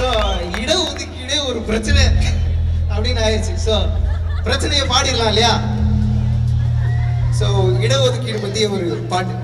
So இடஒதுக்கீடே ஒரு பிரச்சனை அப்படின்னு ஆயிடுச்சு. ஸோ பிரச்சனையை பாடிடலாம் இல்லையா? ஸோ இடஒதுக்கீடு பற்றிய ஒரு பாட்டு.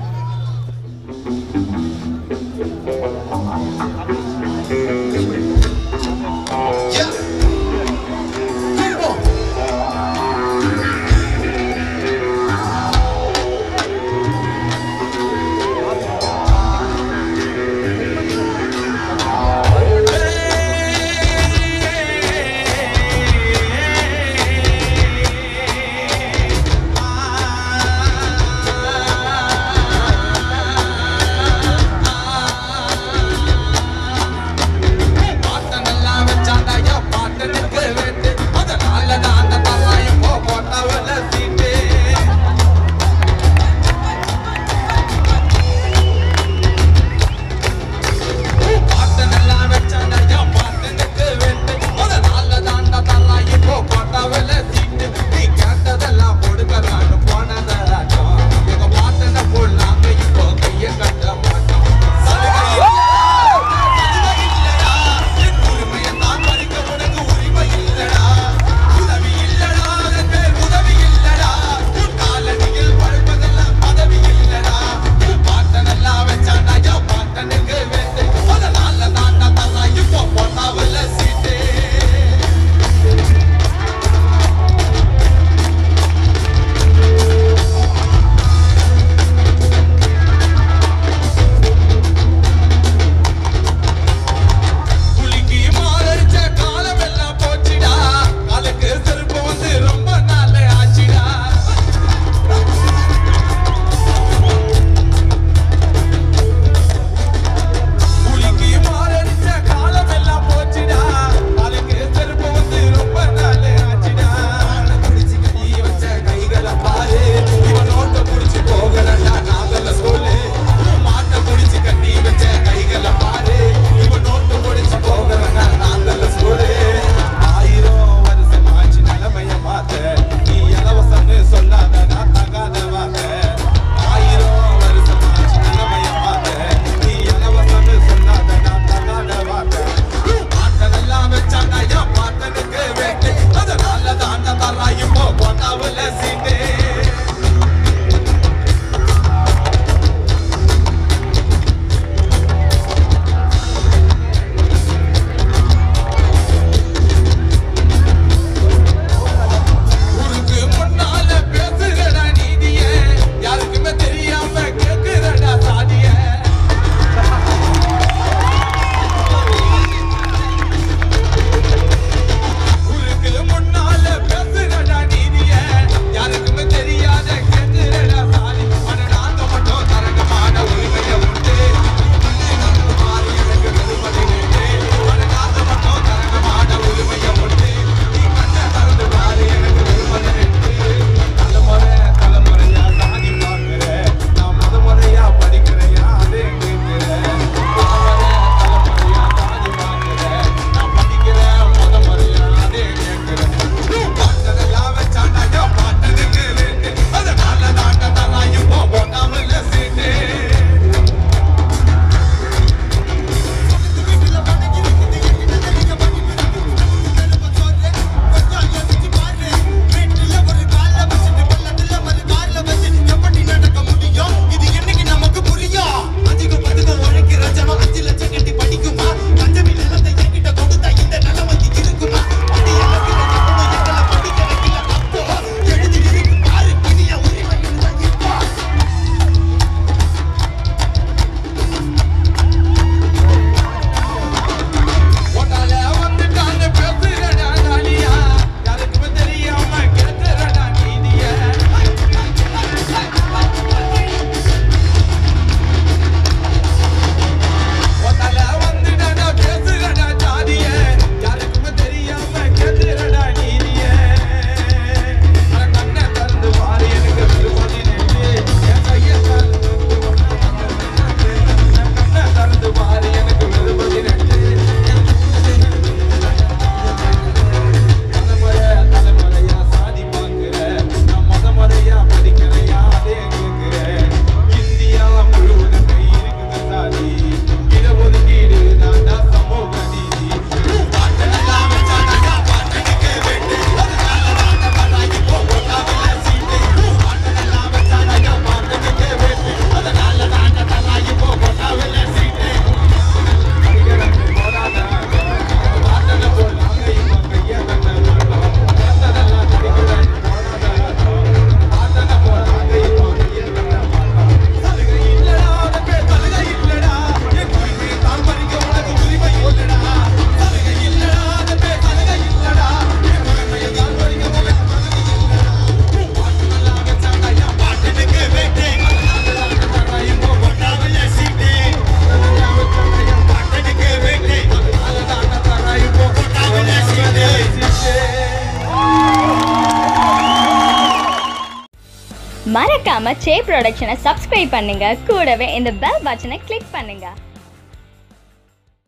மறக்காம சே ப்ரொடக்ஷனை சப்ஸ்கிரைப் பண்ணுங்க. கூடவே இந்த பெல் பட்டனை கிளிக் பண்ணுங்க.